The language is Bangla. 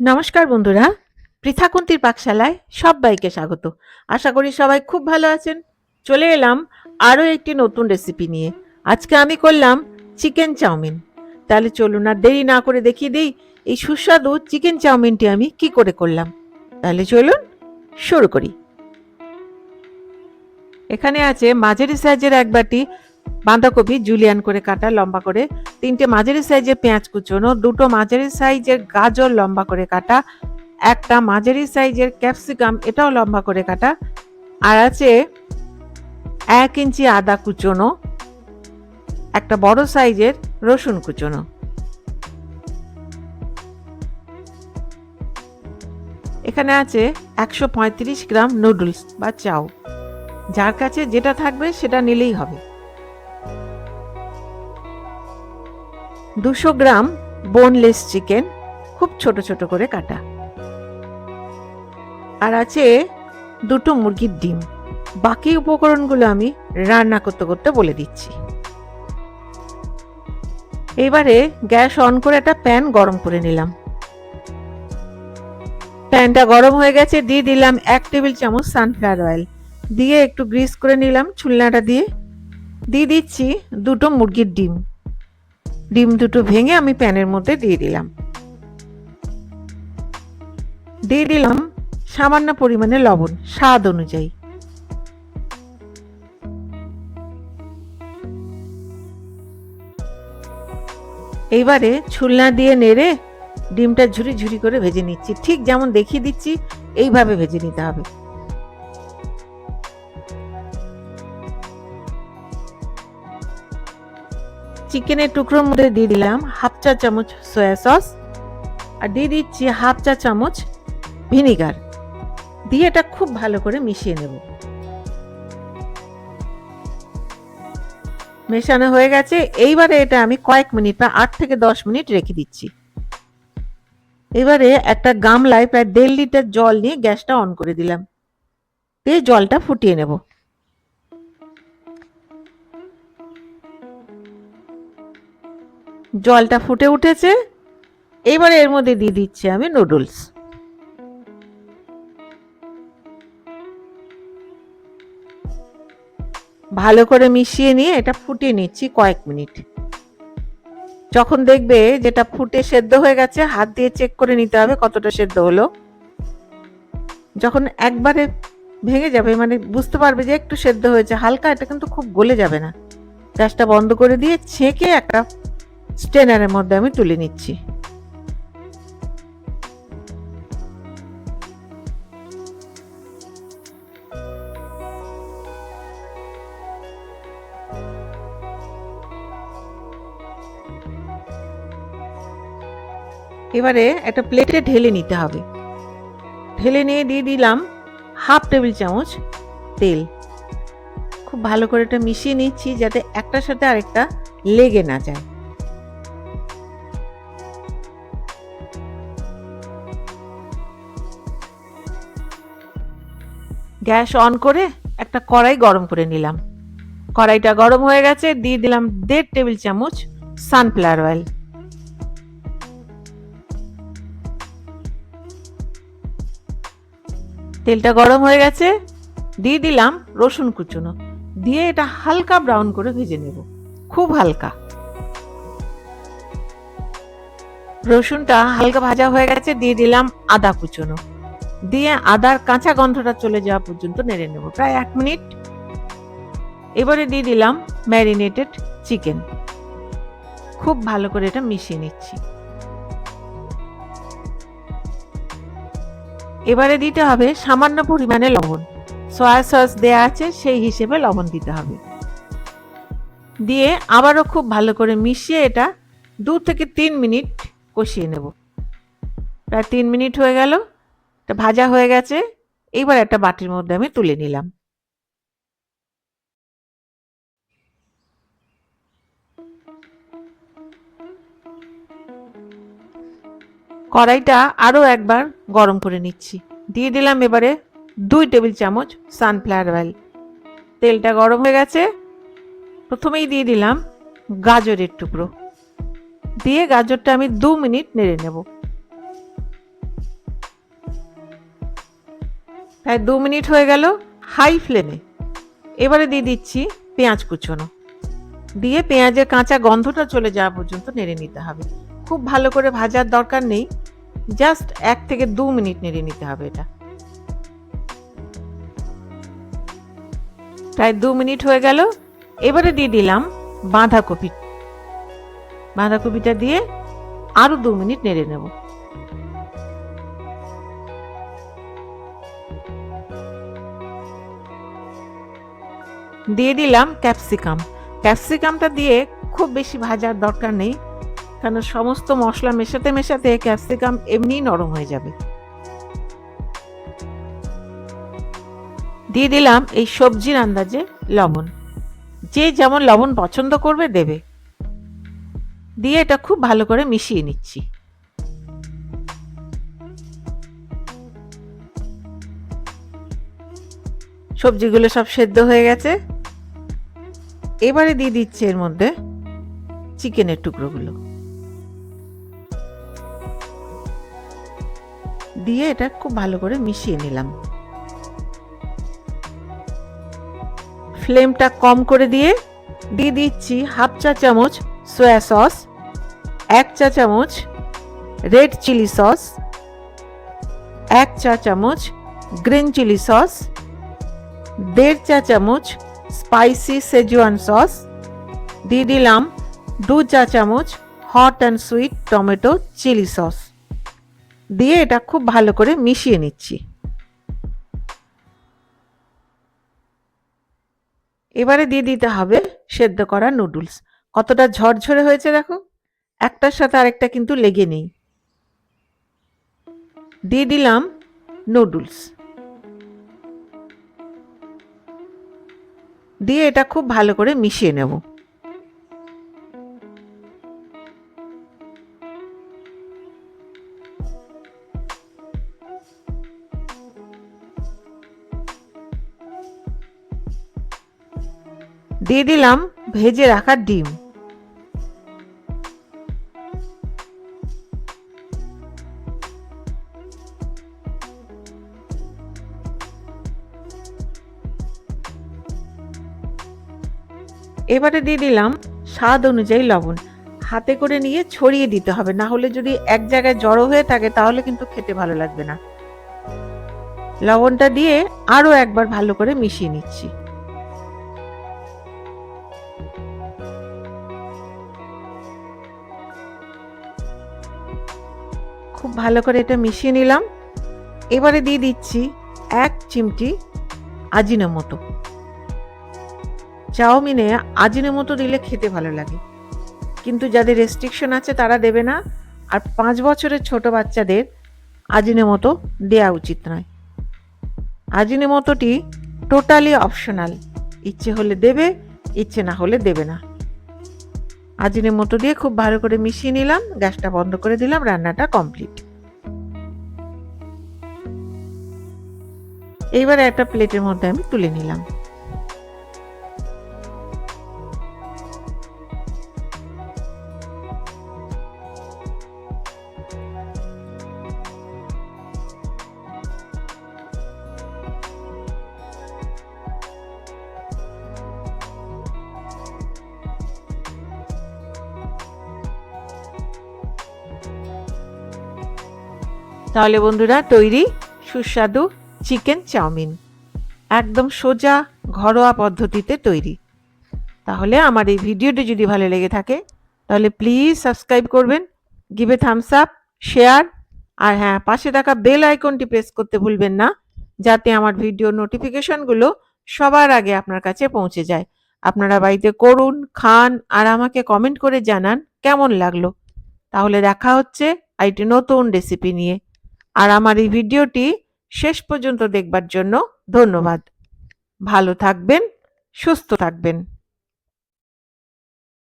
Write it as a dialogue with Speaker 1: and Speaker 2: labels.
Speaker 1: নমস্কার বন্ধুরা, পৃথাকুন্তির পাকশালায় সবাইকে স্বাগত। আশা করি সবাই খুব ভালো আছেন। চলে এলাম আরও একটি নতুন রেসিপি নিয়ে। আজকে আমি করলাম চিকেন চাউমিন। তাহলে চলুন আর দেরি না করে দেখিয়ে দিই এই সুস্বাদু চিকেন চাউমিনটি আমি কি করে করলাম। তাহলে চলুন শুরু করি। এখানে আছে মাঝারি সাইজের এক বাটি বাঁধাকপি জুলিয়ান করে কাটা, লম্বা করে। তিনটে মাঝারি সাইজের পেঁয়াজ কুচোনো, দুটো মাঝারি সাইজের গাজর লম্বা করে কাটা, একটা মাঝারি সাইজের ক্যাপসিকাম, এটাও লম্বা করে কাটা। আর আছে এক ইঞ্চি আদা কুচোনো, একটা বড় সাইজের রসুন কুচোনো। এখানে আছে একশো পঁয়ত্রিশ গ্রাম নুডলস বা চাউ যার কাছে যেটা থাকবে সেটা নিলেই হবে। দুশো গ্রাম বোনলেস চিকেন খুব ছোট ছোট করে কাটা। আর আছে দুটো মুরগির ডিম। বাকি উপকরণগুলো আমি রান্না করতে করতে বলে দিচ্ছি। এবারে গ্যাস অন করে একটা প্যান গরম করে নিলাম। প্যানটা গরম হয়ে গেছে, দিয়ে দিলাম এক টেবিল চামচ সানফ্লাওয়ার অয়েল দিয়ে একটু গ্রিস করে নিলাম ছুলনাটা দিয়ে। দিয়ে দিচ্ছি দুটো মুরগির ডিম। ডিম দুটো ভেঙে আমি প্যানের মধ্যে দিয়ে দিলাম। দিয়ে দিলাম সামান্য পরিমাণে লবণ, স্বাদ অনুযায়ী। এইবারে ছুলনা দিয়ে নেড়ে ডিমটা ঝুরি ঝুরি করে ভেজে নিচ্ছি। ঠিক যেমন দেখিয়ে দিচ্ছি, এইভাবে ভেজে নিতে হবে। চিকেনের টুকরোর মধ্যে দিয়ে দিলাম হাফ চা চামচ সয়া সস আর দিয়ে দিচ্ছি হাফ চা চামচ ভিনিগার। দিয়ে এটা খুব ভালো করে মিশিয়ে নেব। মেশানো হয়ে গেছে। এইবারে এটা আমি কয়েক মিনিট বা আট থেকে দশ মিনিট রেখে দিচ্ছি। এবারে একটা গামলায় প্রায় দেড় লিটার জল নিয়ে গ্যাসটা অন করে দিলাম। দিয়ে জলটা ফুটিয়ে নেব। জলটা ফুটে উঠেছে। এবারে এর মধ্যে দিয়ে দিচ্ছি আমি নুডলস। ভালো করে মিশিয়ে নিয়ে এটা ফুটিয়ে নিচ্ছি কয়েক মিনিট। যখন দেখবে যেটা ফুটে সেদ্ধ হয়ে গেছে, হাত দিয়ে চেক করে নিতে হবে কতটা সেদ্ধ হলো। যখন একবারে ভেঙে যাবে মানে বুঝতে পারবে যে একটু সেদ্ধ হয়েছে, হালকা, এটা কিন্তু খুব গলে যাবে না। গ্যাসটা বন্ধ করে দিয়ে ছেঁকে একটা স্টেনারের মধ্যে আমি তুলে নিচ্ছি। এবারে একটা প্লেটে ঢেলে নিতে হবে। ঢেলে নিয়ে দিয়ে দিলাম হাফ টেবিল চামচ তেল। খুব ভালো করে এটা মিশিয়ে নিচ্ছি যাতে একটার সাথে আরেকটা লেগে না যায়। গ্যাস অন করে একটা কড়াই গরম করে নিলাম। কড়াইটা গরম হয়ে গেছে, দিয়ে দিলাম দেড় টেবিল চামচ সানফ্লাওয়ার অয়েল তেলটা গরম হয়ে গেছে, দিয়ে দিলাম রসুন কুচুনো। দিয়ে এটা হালকা ব্রাউন করে ভেজে নেব, খুব হালকা। রসুনটা হালকা ভাজা হয়ে গেছে, দিয়ে দিলাম আদা কুচুনো। দিয়ে আদার কাঁচা গন্ধটা চলে যাওয়া পর্যন্ত নেড়ে নেব। প্রায় এক মিনিট। এবারে দিয়ে দিলাম ম্যারিনেটেড চিকেন। খুব ভালো করে এটা মিশিয়ে নিচ্ছি। এবারে দিতে হবে সামান্য পরিমাণে লবণ। সয়া সস দেয়া আছে, সেই হিসেবে লবণ দিতে হবে। দিয়ে আবারও খুব ভালো করে মিশিয়ে এটা দু থেকে তিন মিনিট কষিয়ে নেব। প্রায় তিন মিনিট হয়ে গেল। এটা ভাজা হয়ে গেছে। এইবার একটা বাটির মধ্যে আমি তুলে নিলাম। কড়াইটা আরও একবার গরম করে নিচ্ছি। দিয়ে দিলাম এবারে দুই টেবিল চামচ সানফ্লাওয়ার অয়েল তেলটা গরম হয়ে গেছে। প্রথমেই দিয়ে দিলাম গাজরের টুকরো। দিয়ে গাজরটা আমি দু মিনিট নেড়ে নেব। প্রায় দু মিনিট হয়ে গেল হাই ফ্লেমে। এবারে দিয়ে দিচ্ছি পেঁয়াজ কুচোনো। দিয়ে পেঁয়াজের কাঁচা গন্ধটা চলে যাওয়া পর্যন্ত নেড়ে নিতে হবে। খুব ভালো করে ভাজার দরকার নেই, জাস্ট এক থেকে দু মিনিট নেড়ে নিতে হবে এটা। প্রায় দু মিনিট হয়ে গেল, এবারে দিয়ে দিলাম বাঁধাকপি। বাঁধাকপিটা দিয়ে আরও দু মিনিট নেড়ে নেব। দিয়ে দিলাম ক্যাপসিকাম। ক্যাপসিকামটা দিয়ে খুব বেশি ভাজার দরকার নেই, কারণ সমস্ত মশলা মেশাতে মেশাতে ক্যাপসিকাম এমনিই নরম হয়ে যাবে। দিয়ে দিলাম এই সবজির আন্দাজে লবণ। যে যেমন লবণ পছন্দ করবে দেবে। দিয়ে এটা খুব ভালো করে মিশিয়ে নিচ্ছি। সবজিগুলো সব সেদ্ধ হয়ে গেছে। এবারে দিয়ে দিচ্ছি এর মধ্যে চিকেনের টুকরোগুলো। দিয়ে এটা খুব ভালো করে মিশিয়ে নিলাম। ফ্লেমটা কম করে দিয়ে দিয়ে দিচ্ছি হাফ চা চামচ সয়া সস, এক চা চামচ রেড চিলি সস, এক চা চামচ গ্রিন চিলি সস, দেড় চা চামচ স্পাইসি সেজওয়ান সস দিয়ে দিলাম দু চা চামচ hot and sweet tomato chilli sauce দিয়ে এটা খুব ভালো করে মিশিয়ে নিচ্ছি। এবারে দিয়ে দিতে হবে সেদ্ধ করা নুডলস কতটা ঝরঝরে হয়েছে দেখো। একটার সাথে আরেকটা কিন্তু লেগে নেই। দিয়ে দিলাম নুডলস দিয়ে এটা খুব ভালো করে মিশিয়ে নেব। দিয়ে দিলাম ভেজে রাখা ডিম। এবারে দিয়ে দিলাম স্বাদ অনুযায়ী লবণ। হাতে করে নিয়ে ছড়িয়ে দিতে হবে, না হলে যদি এক জায়গায় জড়ো হয়ে থাকে তাহলে কিন্তু খেতে ভালো লাগবে না। লবণটা দিয়ে আরও একবার ভালো করে মিশিয়ে নিচ্ছি। খুব ভালো করে এটা মিশিয়ে নিলাম। এবারে দিয়ে দিচ্ছি এক চিমটি আজিনোমতো চাউমিনে আজিনোমতো দিলে খেতে ভালো লাগে। কিন্তু যাদের রেস্ট্রিকশন আছে তারা দেবে না। আর পাঁচ বছরের ছোট বাচ্চাদের আজিনে মতো দেওয়া উচিত নয়। আজিনে মতোটি টোটালি অপশনাল ইচ্ছে হলে দেবে, ইচ্ছে না হলে দেবে না। আজিনের মতো দিয়ে খুব ভালো করে মিশিয়ে নিলাম, গ্যাসটা বন্ধ করে দিলাম, রান্নাটা কমপ্লিট এইবার একটা প্লেটের মধ্যে আমি তুলে নিলাম। তাহলে বন্ধুরা তৈরি সুস্বাদু চিকেন চাউমিন। একদম সোজা ঘরোয়া পদ্ধতিতে তৈরি। তাহলে আমার এই ভিডিওটি যদি ভালো লেগে থাকে, তাহলে প্লিজ সাবস্ক্রাইব করবেন give a thumbs up share আর হ্যাঁ পাশে থাকা বেল আইকনটি প্রেস করতে ভুলবেন না, যাতে আমার ভিডিও নোটিফিকেশনগুলো সবার আগে আপনার কাছে পৌঁছে যায়। আপনারা বাড়িতে করুন, খান, আর আমাকে কমেন্ট করে জানান কেমন লাগল। তাহলে দেখা হচ্ছে আইটি নতুন রেসিপি নিয়ে। আর আমার এই ভিডিওটি শেষ পর্যন্ত দেখবার জন্য ধন্যবাদ। ভালো থাকবেন সুস্থ থাকবেন।